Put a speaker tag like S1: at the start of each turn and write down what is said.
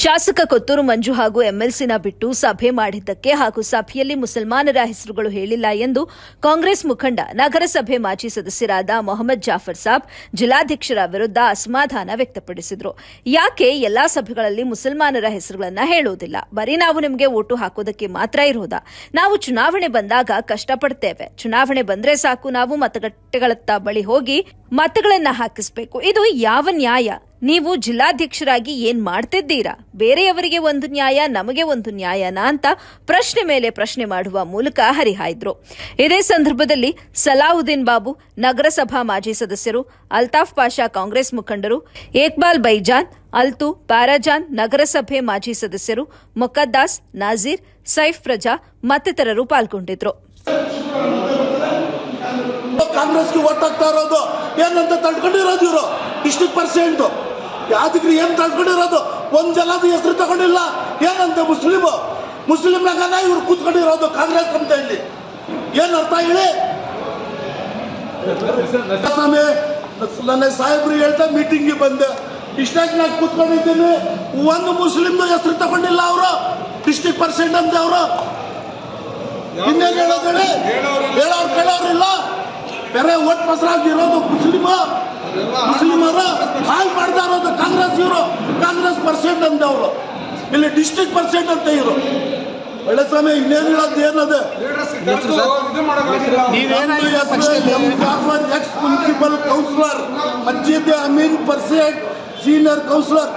S1: ಶಾಸಕ ಕೊತ್ತೂರು ಮಂಜು ಹಾಗೂ ಎಂಎಲ್ಸಿನ ಬಿಟ್ಟು ಸಭೆ ಮಾಡಿದ್ದಕ್ಕೆ ಹಾಗೂ ಸಭೆಯಲ್ಲಿ ಮುಸಲ್ಮಾನರ ಹೆಸರುಗಳು ಹೇಳಿಲ್ಲ ಎಂದು ಕಾಂಗ್ರೆಸ್ ಮುಖಂಡ, ನಗರಸಭೆ ಮಾಜಿ ಸದಸ್ಯರಾದ ಮೊಹಮ್ಮದ್ ಜಾಫರ್ ಸಾಬ್, ಜಿಲ್ಲಾಧ್ಯಕ್ಷರ ವಿರುದ್ಧ ಅಸಮಾಧಾನ ವ್ಯಕ್ತಪಡಿಸಿದರು. ಯಾಕೆ ಎಲ್ಲಾ ಸಭೆಗಳಲ್ಲಿ ಮುಸಲ್ಮಾನರ ಹೆಸರುಗಳನ್ನು ಹೇಳುವುದಿಲ್ಲ? ಬರೀ ನಾವು ನಿಮಗೆ ಓಟು ಹಾಕೋದಕ್ಕೆ ಮಾತ್ರ ಇರೋದಾ? ನಾವು ಚುನಾವಣೆ ಬಂದಾಗ ಕಷ್ಟಪಡ್ತೇವೆ. ಚುನಾವಣೆ ಬಂದ್ರೆ ಸಾಕು, ನಾವು ಮತಗಟ್ಟೆಗಳತ್ತ ಬಳಿ ಹೋಗಿ ಮತಗಳನ್ನು ಹಾಕಿಸಬೇಕು. ಇದು ಯಾವ ನ್ಯಾಯ? ನೀವು ಜಿಲ್ಲಾಧ್ಯಕ್ಷರಾಗಿ ಏನ್ ಮಾಡ್ತಿದ್ದೀರಾ? ಬೇರೆಯವರಿಗೆ ಒಂದು ನ್ಯಾಯ, ನಮಗೆ ಒಂದು ನ್ಯಾಯನಾ ಅಂತ ಪ್ರಶ್ನೆ ಮೇಲೆ ಪ್ರಶ್ನೆ ಮಾಡುವ ಮೂಲಕ ಹರಿಹಾಯ್ದ್ರು. ಇದೇ ಸಂದರ್ಭದಲ್ಲಿ ಸಲಾವುದ್ದೀನ್ ಬಾಬು, ನಗರಸಭಾ ಮಾಜಿ ಸದಸ್ಯರು, ಅಲ್ತಾಫ್ ಪಾಷಾ ಕಾಂಗ್ರೆಸ್ ಮುಖಂಡರು, ಏಕ್ಬಾಲ್ ಬೈಜಾನ್, ಅಲ್ತು ಪಾರಾಜಾನ್ ನಗರಸಭೆ ಮಾಜಿ ಸದಸ್ಯರು, ಮೊಕದ್ದಾಸ್, ನಾಜೀರ್, ಸೈಫ್ ಪ್ರಜಾ ಮತ್ತಿತರರು ಪಾಲ್ಗೊಂಡಿದ್ರು.
S2: ಕಾಂಗ್ರೆಸ್ಗೆ ಓಟ್ ಇರೋದು ಏನಂತ ತಡ್ಕೊಂಡಿರೋದು ಇವರು? ಇಷ್ಟು ಪರ್ಸೆಂಟ್. ಯಾವ್ದಕ್ರಿ ಏನ್ ತಗೊಂಡಿರೋದು? ಒಂದ್ ಜಲದ ಹೆಸರು ತಗೊಂಡಿಲ್ಲ. ಏನಂತ ಮುಸ್ಲಿಮು? ಮುಸ್ಲಿಂ ನಗನ ಇವ್ರು ಕೂತ್ಕೊಂಡಿರೋದು ಕಾಂಗ್ರೆಸ್ ಅಂತ ಇಲ್ಲಿ ಏನ್ ಅರ್ಥ ಹೇಳಿ? ನನ್ನ ಸಾಹೇಬ್ರು ಹೇಳ್ತಾ ಮೀಟಿಂಗ್ಗೆ ಬಂದೆ. ಇಷ್ಟಾಗಿ ನಾನು ಕೂತ್ಕೊಂಡಿದ್ದೀನಿ. ಒಂದು ಮುಸ್ಲಿಮ್ ಹೆಸರು ತಗೊಂಡಿಲ್ಲ ಅವರು. ಡಿಸ್ಟಿಕ್ ಪರ್ಸೆಂಟ್ ಅಂತ ಅವರು. ಇನ್ನೇನು ಹೇಳೋದೇಳಿ ಹೇಳೋರು ಕೇಳೋರಿಲ್ಲ ಬೇರೆ ಓಟ್ ಪಸರಾಗಿರೋದು ಮುಸ್ಲಿಮ. ಮುಸ್ಲಿಮರ ಕಾಂಗ್ರೆಸ್ ಇವರು ಅಂತ ಅವರು ಇಲ್ಲಿ ಡಿಸ್ಟ್ರಿಕ್ಟ್ ಪರ್ಸೆಂಟ್ ಅಂತ ಇವರು. ಒಳ್ಳೆ ಸ್ವಾಮಿ ಇನ್ನೇನು ಹೇಳೋದು ಏನದು? Ex municipal councillor Masjid Ameen percent senior councillor